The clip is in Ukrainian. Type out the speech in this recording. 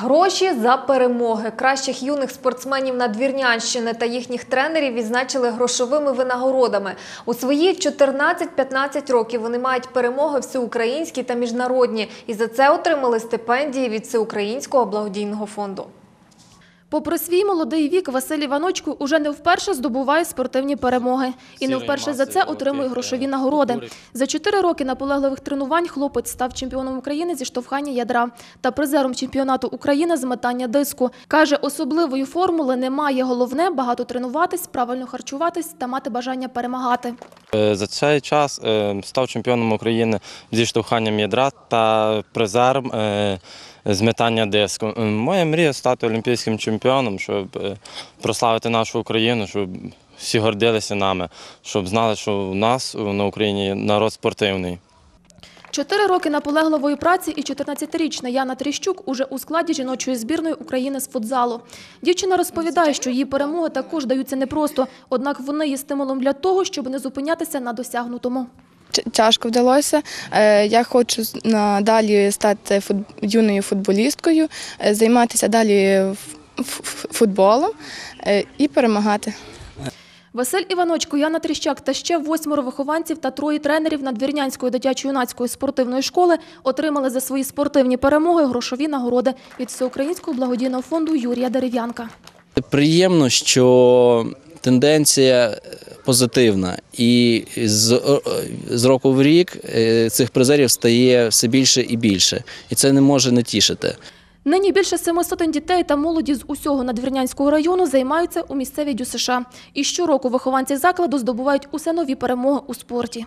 Гроші за перемоги. Кращих юних спортсменів Надвірнянщини та їхніх тренерів відзначили грошовими винагородами. У свої 14-15 років вони мають перемоги всеукраїнські та міжнародні. І за це отримали стипендії від Всеукраїнського благодійного фонду. Попри свій молодий вік, Василь Іваночко уже не вперше здобуває спортивні перемоги. І не вперше за це отримує грошові нагороди. За чотири роки наполегливих тренувань хлопець став чемпіоном України зі штовхання ядра та призером чемпіонату України з метання диску. Каже, особливої формули немає. Головне – багато тренуватись, правильно харчуватись та мати бажання перемагати. Е, За цей час е, став чемпіоном України зі штовханням ядра та призером е, з метання диску. Моя мрія стати олімпійським чемпіоном, щоб прославити нашу Україну, щоб всі гордилися нами, щоб знали, що у нас на Україні народ спортивний. Чотири роки наполегливої праці і 14-річна Яна Тріщук уже у складі жіночої збірної України з футзалу. Дівчина розповідає, що її перемоги також даються непросто, однак вони є стимулом для того, щоб не зупинятися на досягнутому. Тяжко вдалося. Е, Я хочу надалі стати юною футболісткою, е, займатися далі футболом е, і перемагати. Василь Іваночко, Яна Тріщак та ще восьмеро вихованців та троє тренерів Надвірнянської дитячо-юнацької спортивної школи отримали за свої спортивні перемоги грошові нагороди від Всеукраїнського благодійного фонду Юрія Дерев'янка. Приємно, що тенденція позитивна, і з, з року в рік е, цих призерів стає все більше і більше, і це не може не тішити. Нині більше семи сотень дітей та молоді з усього Надвірнянського району займаються у місцевій ДЮСШ. І щороку вихованці закладу здобувають усе нові перемоги у спорті.